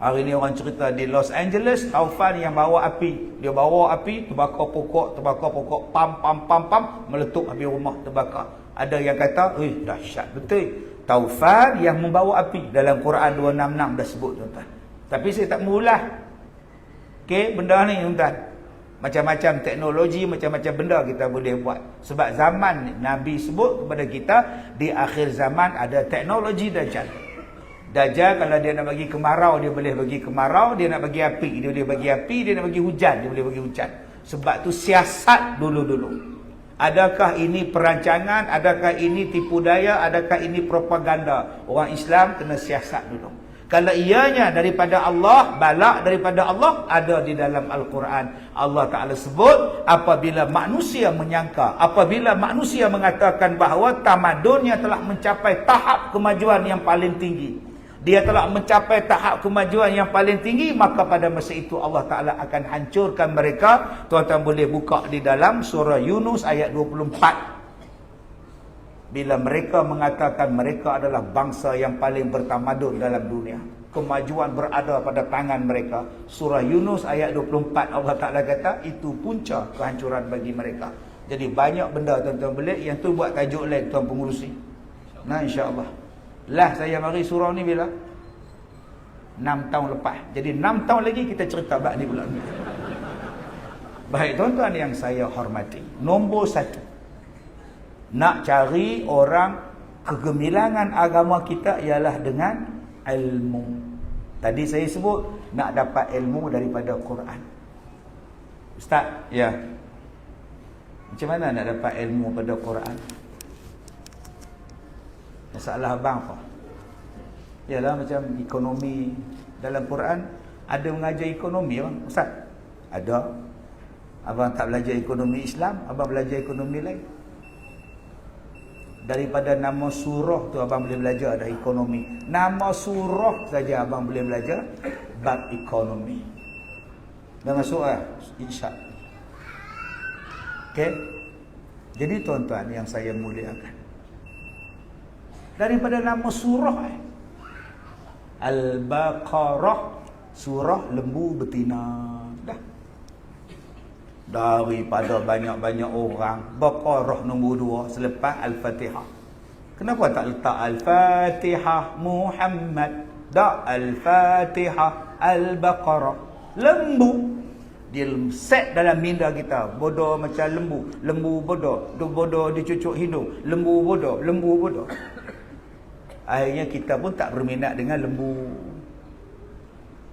Hari ni orang cerita di Los Angeles, taufan yang bawa api. Dia bawa api, terbakar pokok, terbakar pokok, pam, pam, pam, pam, meletup habis rumah terbakar. Ada yang kata, eh dahsyat betul. Taufan yang membawa api. Dalam Quran 266 dah sebut tuan-tuan. Tapi saya tak mengulah. Okey, benda ni tuan-tuan. Macam-macam teknologi, macam-macam benda kita boleh buat. Sebab zaman Nabi sebut kepada kita, di akhir zaman ada teknologi Dajjal. Dajjal kalau dia nak bagi kemarau dia boleh bagi kemarau, dia nak bagi api dia boleh bagi api, dia nak bagi hujan dia boleh bagi hujan. Sebab tu siasat dulu-dulu. Adakah ini perancangan, adakah ini tipu daya, adakah ini propaganda? Orang Islam kena siasat dulu. Kalau ianya daripada Allah, balak daripada Allah ada di dalam Al-Quran. Allah Taala sebut apabila manusia menyangka, apabila manusia mengatakan bahawa tamadunnya telah mencapai tahap kemajuan yang paling tinggi dia telah mencapai tahap kemajuan yang paling tinggi maka pada masa itu Allah Taala akan hancurkan mereka. Tuan-tuan boleh buka di dalam surah Yunus ayat 24 bila mereka mengatakan mereka adalah bangsa yang paling bertamadun dalam dunia. Kemajuan berada pada tangan mereka. Surah Yunus ayat 24 Allah Taala kata itu punca kehancuran bagi mereka. Jadi banyak benda tuan-tuan boleh yang tu buat tajuk lain tuan pengurusi. Nah insya-Allah lah saya mari surau ni bila? 6 tahun lepas. Jadi 6 tahun lagi kita cerita bab ni pula. Baik tuan-tuan yang saya hormati. Nombor satu. Nak cari orang kegemilangan agama kita ialah dengan ilmu. Tadi saya sebut nak dapat ilmu daripada Quran. Ustaz, ya. Macam mana nak dapat ilmu pada Quran? Masalah abang apa? Yalah macam ekonomi dalam Quran ada mengajar ekonomi abang. Ustaz? Ada. Abang tak belajar ekonomi Islam, abang belajar ekonomi lain. Daripada nama surah tu abang boleh belajar ada ekonomi. Nama surah saja abang boleh belajar bab ekonomi. Dah masuk ah? Insya. Okey. Jadi tuan-tuan yang saya muliakan daripada nama surah eh. Al-Baqarah surah lembu betina. Dah. Daripada banyak-banyak orang Baqarah nombor dua selepas Al-Fatihah. Kenapa tak letak Al-Fatihah Muhammad? Dak Al-Fatihah Al-Baqarah. Lembu. Dia set dalam minda kita. Bodoh macam lembu. Lembu bodoh. Bodoh dicucuk hidung lembu bodoh lembu bodoh Akhirnya kita pun tak berminat dengan lembu.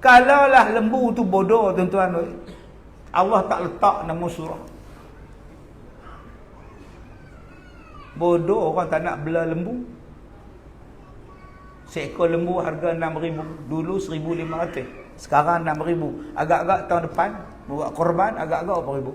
Kalaulah lembu tu bodoh tuan-tuan. Allah tak letak nama surah. Bodoh orang tak nak bela lembu. Seekor lembu harga RM6,000. Dulu RM1,500. Sekarang RM6,000. Agak-agak tahun depan. Buat korban agak-agak RM4,000.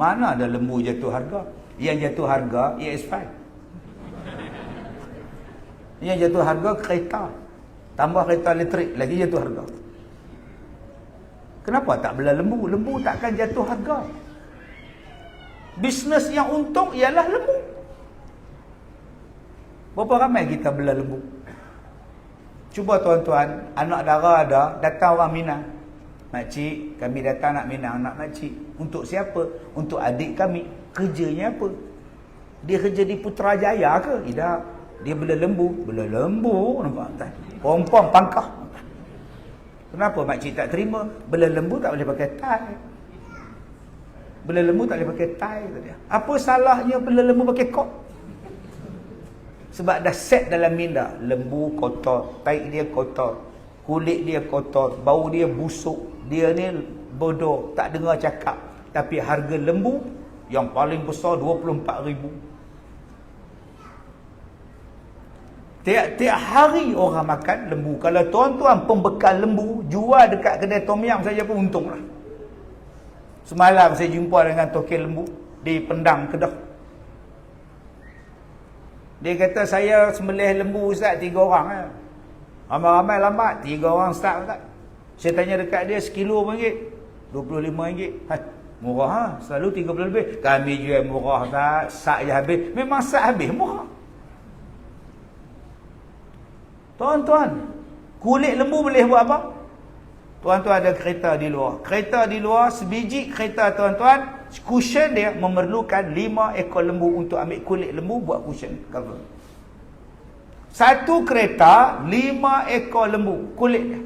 Mana ada lembu jatuh harga? Yang jatuh harga ES5. Yang jatuh harga kereta. Tambah kereta elektrik lagi jatuh harga. Kenapa tak bela lembu? Lembu takkan jatuh harga. Bisnes yang untung ialah lembu. Berapa ramai kita bela lembu? Cuba tuan-tuan, anak dara ada, datang orang Minang. Makcik, kami datang nak Minang, anak makcik. Untuk siapa? Untuk adik kami. Kerjanya apa? Dia kerja di Putrajaya ke? Tidak. Dia bela lembu, bela lembu nampak tak? Pompong pangkah. Kenapa makcik tak terima? Bela lembu tak boleh pakai tai. Bela lembu tak boleh pakai tai tadi. Apa salahnya bela lembu pakai kok? Sebab dah set dalam minda, lembu kotor, tai dia kotor, kulit dia kotor, bau dia busuk, dia ni bodoh, tak dengar cakap. Tapi harga lembu yang paling besar 24 ribu Tiap-tiap hari orang makan lembu. Kalau tuan-tuan pembekal lembu, jual dekat kedai tom yam saja pun untunglah. Semalam saya jumpa dengan tokil lembu di Pendang Kedah. Dia kata saya sembelih lembu ustaz tiga orang ya. Ramai-ramai lambat, tiga orang start ustaz. Saya tanya dekat dia sekilo berapa ringgit? 25 ringgit. Ha, murah ha? Selalu 30 lebih. Kami jual murah tak? Sak je habis. Memang sak habis murah. Tuan-tuan, Kulit lembu boleh buat apa? Tuan-tuan ada kereta di luar. Kereta di luar, sebiji kereta tuan-tuan, cushion dia memerlukan lima ekor lembu untuk ambil kulit lembu buat cushion cover. Satu kereta, lima ekor lembu kulit dia.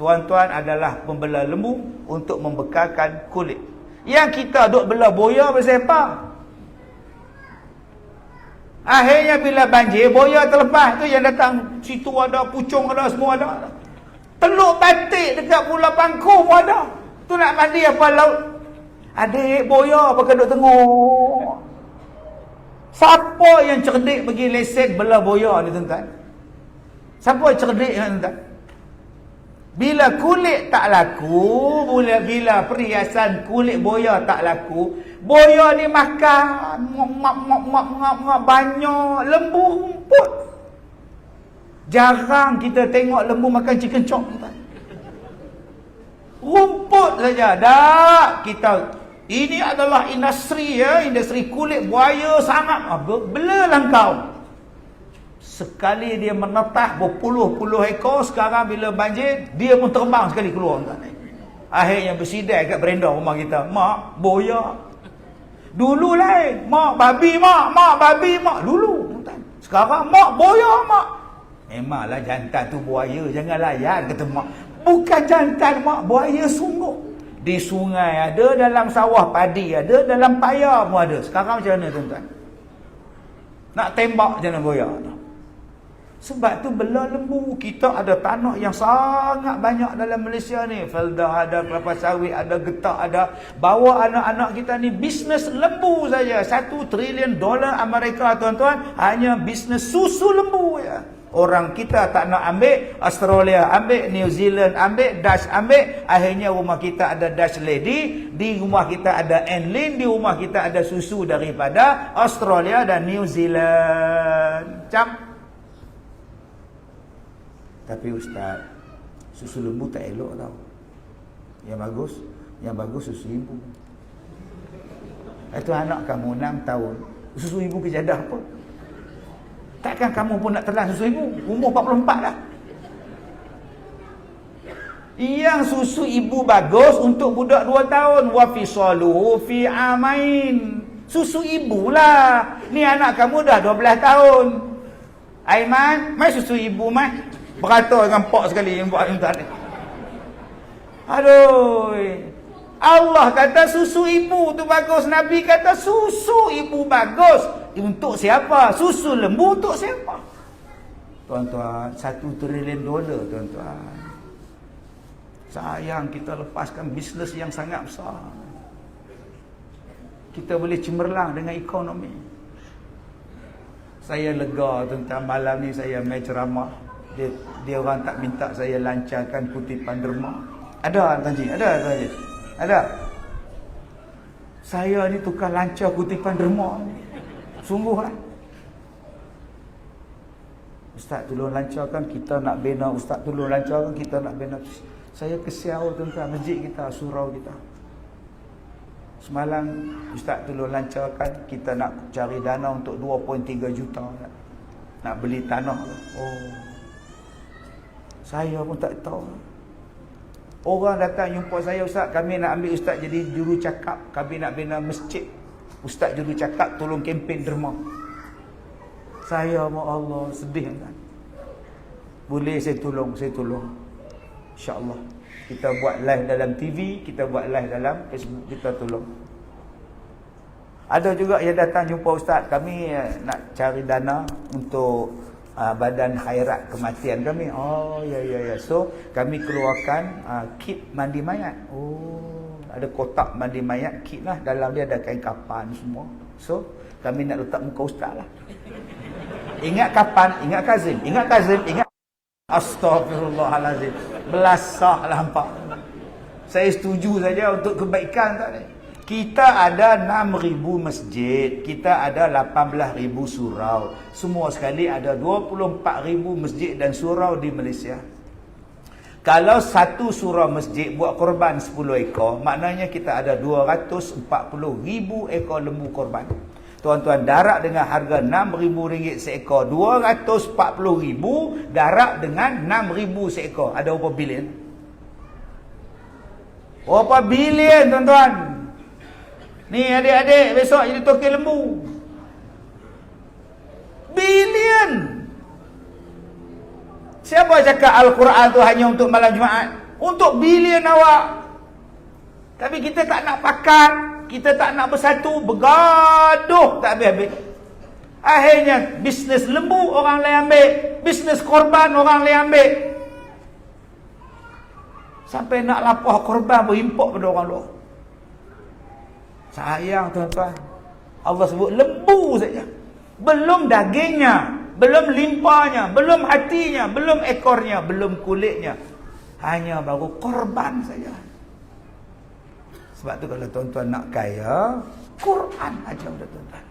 Tuan-tuan adalah pembela lembu untuk membekalkan kulit. Yang kita duk bela boya pasal apa? Akhirnya bila banjir, boya terlepas tu yang datang situ ada, pucung ada, semua ada. Teluk batik dekat pulau Pangkung pun ada. Tu nak mandi apa laut? Adik boya pakai duk tengok. Siapa yang cerdik pergi lesen bela boya ni tuan-tuan? Siapa yang cerdik ni tuan-tuan? Bila kulit tak laku, bila, bila perhiasan kulit boya tak laku, boya ni makan mak mak mak mak mak banyak lembu rumput. Jarang kita tengok lembu makan chicken chop. Rumput saja. Dak kita ini adalah industri ya, industri kulit buaya sangat. Belalah kau. Sekali dia menetah berpuluh-puluh ekor, sekarang bila banjir, dia pun terbang sekali keluar. Akhirnya bersidai kat berenda rumah kita. Mak, boya. Dulu lain. Mak, babi, mak. Mak, babi, mak. Dulu. Sekarang, mak, boya, mak. Memanglah jantan tu buaya. Jangan layan, kata mak. Bukan jantan, mak. Buaya sungguh. Di sungai ada, dalam sawah padi ada, dalam payah pun ada. Sekarang macam mana, tuan-tuan? Nak tembak jangan boya tu. Sebab tu bela lembu kita ada tanah yang sangat banyak dalam Malaysia ni. Felda ada, kelapa sawit ada, getah ada. Bawa anak-anak kita ni bisnes lembu saja. Satu trilion dolar Amerika tuan-tuan. Hanya bisnes susu lembu ya. Orang kita tak nak ambil, Australia ambil, New Zealand ambil, Dutch ambil. Akhirnya rumah kita ada Dutch lady. Di rumah kita ada Enlin. Di rumah kita ada susu daripada Australia dan New Zealand. Macam tapi ustaz, susu lembu tak elok tau. Yang bagus, yang bagus susu ibu. Itu anak kamu 6 tahun, susu ibu kejadah apa? Takkan kamu pun nak telan susu ibu? Umur 44 dah. Yang susu ibu bagus untuk budak 2 tahun. Wa fisaluhu fi amain. Susu ibu lah. Ni anak kamu dah 12 tahun. Aiman, mai susu ibu mai. Berata dengan pak sekali yang buat tuan ni. Aduh. Allah kata susu ibu tu bagus. Nabi kata susu ibu bagus. Untuk siapa? Susu lembu untuk siapa? Tuan-tuan, satu trilion dolar tuan-tuan. Sayang kita lepaskan bisnes yang sangat besar. Kita boleh cemerlang dengan ekonomi. Saya lega tentang malam ni saya main ceramah dia dia orang tak minta saya lancarkan kutipan derma. Ada Tuan Cik? Ada Tuan Cik? Ada? Saya ni tukar lancar kutipan derma. Sungguh lah. Ustaz tolong lancarkan kita nak bina Ustaz tolong lancarkan kita nak bina Saya kesiau tentang masjid kita Surau kita Semalam Ustaz tolong lancarkan Kita nak cari dana untuk 2.3 juta Nak beli tanah Oh saya pun tak tahu. Orang datang jumpa saya, Ustaz, kami nak ambil Ustaz jadi juru cakap. Kami nak bina masjid. Ustaz juru cakap, tolong kempen derma. Saya, ma Allah, sedih kan. Boleh saya tolong, saya tolong. InsyaAllah. Kita buat live dalam TV, kita buat live dalam Facebook, kita tolong. Ada juga yang datang jumpa Ustaz, kami eh, nak cari dana untuk uh, badan khairat kematian kami. Oh ya ya ya. So kami keluarkan uh, kit mandi mayat. Oh ada kotak mandi mayat kit lah dalam dia ada kain kapan semua. So kami nak letak muka ustaz lah. Ingat kapan, ingat kazim, ingat kazim, ingat Astaghfirullahalazim. Belasah lampak. Saya setuju saja untuk kebaikan tak ni. Kita ada 6,000 masjid. Kita ada 18,000 surau. Semua sekali ada 24,000 masjid dan surau di Malaysia. Kalau satu surau masjid buat korban 10 ekor, maknanya kita ada 240,000 ekor lembu korban. Tuan-tuan darat dengan harga RM6,000 seekor. RM240,000 darat dengan RM6,000 seekor. Ada berapa bilion? Berapa bilion tuan-tuan? Ni adik-adik besok jadi token lembu. Bilion. Siapa cakap Al-Quran tu hanya untuk malam Jumaat? Untuk bilion awak. Tapi kita tak nak pakat. Kita tak nak bersatu. Bergaduh tak habis-habis. Akhirnya bisnes lembu orang lain ambil. Bisnes korban orang lain ambil. Sampai nak lapah korban berimpok pada orang luar. Sayang tuan-tuan. Allah sebut lembu saja. Belum dagingnya. Belum limpahnya. Belum hatinya. Belum ekornya. Belum kulitnya. Hanya baru korban saja. Sebab tu kalau tuan-tuan nak kaya. Quran aja udah tuan-tuan.